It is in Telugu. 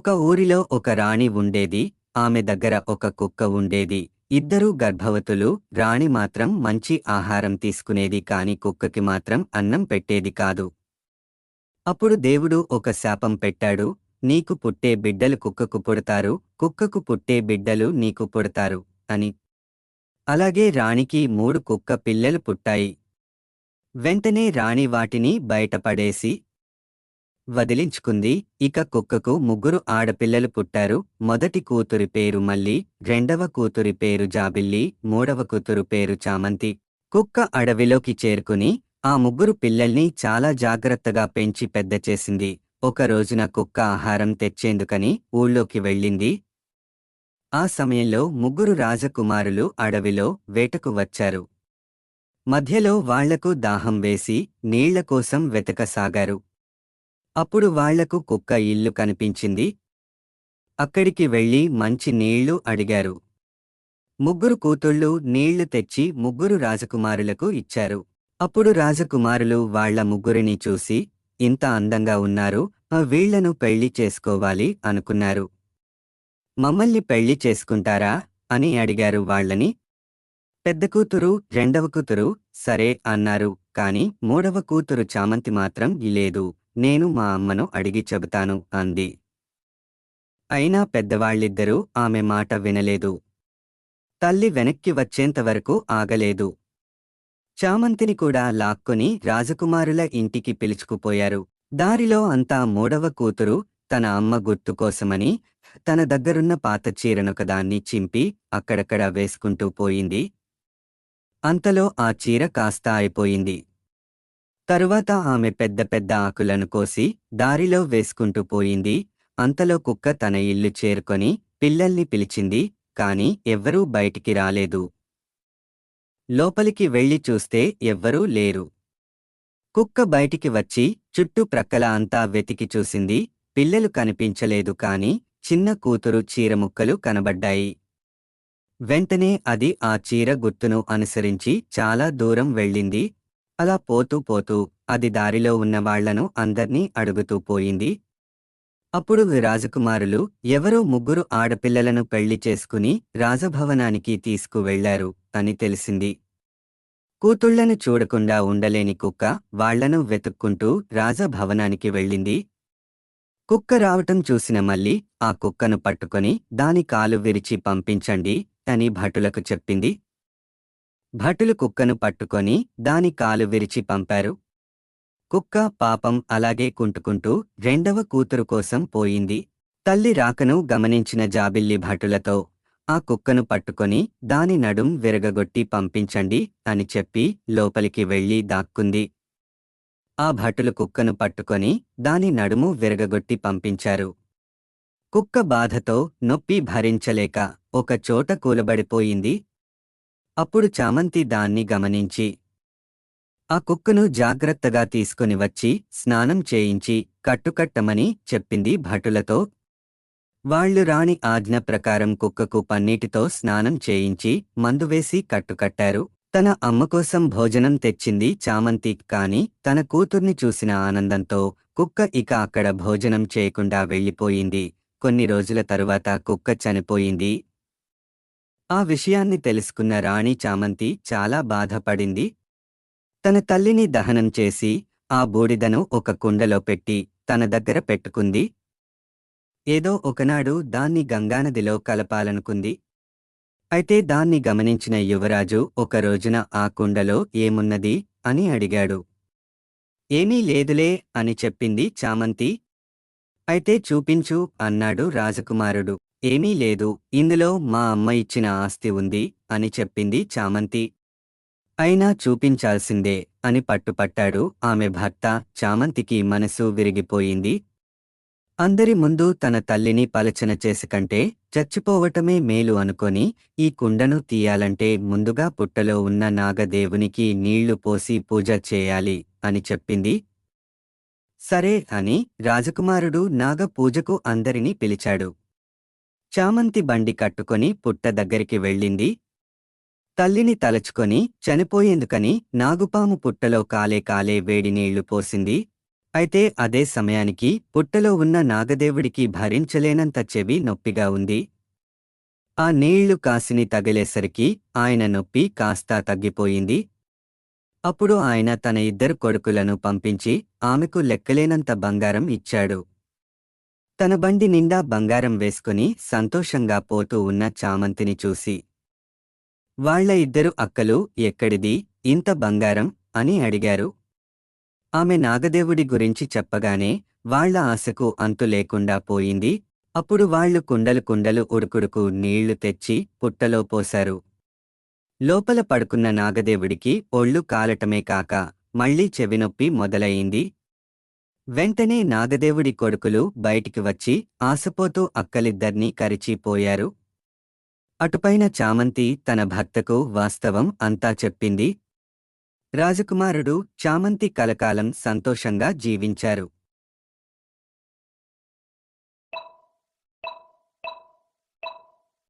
ఒక ఊరిలో ఒక రాణి ఉండేది ఆమె దగ్గర ఒక కుక్క ఉండేది. ఇద్దరూ గర్భవతులు రాణి మాత్రం మంచి ఆహారం తీసుకునేది కాని కుక్కకి మాత్రం అన్నం పెట్టేది కాదు. అప్పుడు దేవుడు ఒక శాపం పెట్టాడు నీకు పుట్టే బిడ్డలు కుక్కకు పుడతారు కుక్కకు పుట్టే బిడ్డలు నీకు పుడతారు అని. అలాగే రాణికి మూడు కుక్క పిల్లలు పుట్టాయి. వెంటనే రాణి వాటిని బయటపడేసి వదిలించుకుంది. ఇక కుక్కకు ముగ్గురు ఆడపిల్లలు పుట్టారు. మొదటి కూతురి పేరు మల్లి రెండవ కూతురి పేరు జాబిల్లి మూడవ కూతురు పేరు చామంతి. కుక్క అడవిలోకి చేరుకుని ఆ ముగ్గురు పిల్లల్ని చాలా జాగ్రత్తగా పెంచి పెద్ద చేసింది. ఒక రోజున కుక్క ఆహారం తెచ్చేందుకని ఊళ్ళోకి వెళ్ళింది. ఆ సమయంలో ముగ్గురు రాజకుమారులు అడవిలో వేటకు వచ్చారు. మధ్యలో వాళ్ళకు దాహం వేసి నీళ్ళ కోసం వెతకసాగారు. అప్పుడు వాళ్ళకు కుక్క ఇల్లు కనిపించింది. అక్కడికి వెళ్ళి మంచి నీళ్ళు అడిగారు. ముగ్గురు కూతుళ్ళు నీళ్ళు తెచ్చి ముగ్గురు రాజకుమారులకు ఇచ్చారు. అప్పుడు రాజకుమారులు వాళ్ళ ముగ్గురిని చూసి ఇంత అందంగా ఉన్నారు ఆ వీళ్ళను పెళ్ళి చేసుకోవాలి అనుకున్నారు. మమ్మల్ని పెళ్ళి చేసుకుంటారా? అని అడిగారు వాళ్ళని. పెద్ద కూతురు రెండవ కూతురు సరే అన్నారు. కాని మూడవ కూతురు చామంతి మాత్రం లేదు. నేను మా అమ్మను అడిగి చెబుతాను అంది. అయినా పెద్దవాళ్ళిద్దరూ ఆమె మాట వినలేదు. తల్లి వెనక్కి వచ్చేంతవరకు ఆగలేదు. చామంతిని కూడా లాక్కొని రాజకుమారుల ఇంటికి పిలుచుకుపోయారు. దారిలో అంతా మూడవ కూతురు తన అమ్మ గుర్తుకోసమని తన దగ్గరున్న పాత చీరనొకదాన్ని చింపి అక్కడక్కడ వేసుకుంటూ పోయింది. అంతలో ఆ చీర కాస్త అయిపోయింది తరువాత ఆమె పెద్ద పెద్ద ఆకులను కోసి దారిలో వేసుకుంటూ పోయింది. అంతలో కుక్క తన ఇల్లు చేరుకొని పిల్లల్ని పిలిచింది కాని ఎవ్వరూ బయటికి రాలేదు. లోపలికి వెళ్ళి చూస్తే ఎవ్వరూ లేరు. కుక్క బయటికి వచ్చి చుట్టూ ప్రక్కల అంతా వెతికి చూసింది. పిల్లలు కనిపించలేదు కాని చిన్న కూతురు చీర ముక్కలు కనబడ్డాయి. వెంటనే అది ఆ చీర గుర్తును అనుసరించి చాలా దూరం వెళ్ళింది. అలా పోతూ పోతూ అది దారిలో ఉన్న వాళ్ళను అందర్నీ అడుగుతూ పోయింది. అప్పుడు రాజకుమారులు ఎవరో ముగ్గురు ఆడపిల్లలను పెళ్ళి చేసుకుని రాజభవనానికి తీసుకువెళ్ళారు అని తెలిసింది. కూతుళ్ళను చూడకుండా ఉండలేని కుక్క వాళ్ళను వెతుక్కుంటూ రాజభవనానికి వెళ్ళింది. కుక్క రావటం చూసిన మళ్ళీ ఆ కుక్కను పట్టుకొని దాని కాలు విరిచి పంపించండి అని భటులకు చెప్పింది. భటులు కుక్కను పట్టుకొని దాని కాలు విరిచి పంపారు. కుక్క పాపం అలాగే కుంటుకుంటూ రెండవ కూతురు కోసం పోయింది. తల్లి రాకను గమనించిన జాబిల్లి భటులతో ఆ కుక్కను పట్టుకొని దాని నడుం విరగగొట్టి పంపించండి అని చెప్పి లోపలికి వెళ్ళి దాక్కుంది. ఆ భటులు కుక్కను పట్టుకొని దాని నడుము విరగగొట్టి పంపించారు. కుక్క బాధతో నొప్పి భరించలేక ఒక చోట కూలబడిపోయింది. అప్పుడు చామంతి దాన్ని గమనించి ఆ కుక్కను జాగ్రత్తగా తీసుకుని వచ్చి స్నానం చేయించి కట్టుకట్టమని చెప్పింది భటులతో. వాళ్ళు రాణి ఆజ్ఞ ప్రకారం కుక్కకు పన్నీటితో స్నానం చేయించి మందువేసి కట్టుకట్టారు. తన అమ్మ కోసం భోజనం తెచ్చింది చామంతి కాని తన కూతుర్ని చూసిన ఆనందంతో కుక్క ఇక అక్కడ భోజనం చేయకుండా వెళ్ళిపోయింది. కొన్ని రోజుల తరువాత కుక్క చనిపోయింది. ఆ విషయాన్ని తెలుసుకున్న రాణి చామంతి చాలా బాధపడింది. తన తల్లిని దహనం చేసి ఆ బూడిదను ఒక కుండలో పెట్టి తన దగ్గర పెట్టుకుంది. ఏదో ఒకనాడు దాన్ని గంగానదిలో కలపాలనుకుంది. అయితే దాన్ని గమనించిన యువరాజు ఒక రోజున ఆ కుండలో ఏమున్నది? అని అడిగాడు. ఏమీ లేదులే అని చెప్పింది చామంతి. అయితే చూపించు అన్నాడు రాజకుమారుడు. ఏమీ లేదు. ఇందులో మా అమ్మ ఇచ్చిన ఆస్తి ఉంది అని చెప్పింది చామంతి. అయినా చూపించాల్సిందే అని పట్టుపట్టాడు ఆమె భర్త. చామంతికి మనసు విరిగిపోయింది. అందరి ముందు తన తల్లిని పలచన చేసుకంటే చచ్చిపోవటమే మేలు అనుకొని ఈ కుండను తీయాలంటే ముందుగా పుట్టలో ఉన్న నాగదేవునికి నీళ్ళు పోసి పూజ చేయాలి అని చెప్పింది. సరే అని రాజకుమారుడు నాగ పూజకు అందరినీ పిలిచాడు. చామంతి బండి కట్టుకొని పుట్ట దగ్గరికి వెళ్ళింది. తల్లిని తలచుకొని చనిపోయేందుకని నాగుపాము పుట్టలో కాలే కాలే వేడి నీళ్ళు పోసింది. అయితే అదే సమయానికి పుట్టలో ఉన్న నాగదేవుడికి భరించలేనంత చెవి నొప్పిగా ఉంది. ఆ నీళ్ళు కాసిని తగిలేసరికి ఆయన నొప్పి కాస్తా తగ్గిపోయింది. అప్పుడు ఆయన తన ఇద్దరు కొడుకులను పంపించి ఆమెకు లెక్కలేనంత బంగారం ఇచ్చాడు. తన బండి నిండా బంగారం వేసుకుని సంతోషంగా పోతూ ఉన్న చామంతిని చూసి వాళ్ళ ఇద్దరు అక్కలు ఎక్కడిది? ఇంత బంగారం? అని అడిగారు. ఆమె నాగదేవుడి గురించి చెప్పగానే వాళ్ళ ఆశకు అంతు లేకుండా పోయింది. అప్పుడు వాళ్ళు కుండలు కుండలు ఉడుకుడుకు నీళ్ళు తెచ్చి పుట్టలో పోశారు. లోపల పడుకున్న నాగదేవుడికి ఒళ్ళు కాలటమే కాక మళ్ళీ చెవినొప్పి మొదలయింది వెంటనే నాగదేవుడి కొడుకులు బయటికి వచ్చి ఆశపోతూ అక్కలిద్దర్నీ కరిచిపోయారు. అటుపైన చామంతి తన భర్తకు వాస్తవం అంతా చెప్పింది. రాజకుమారుడు చామంతి కలకాలం సంతోషంగా జీవించారు.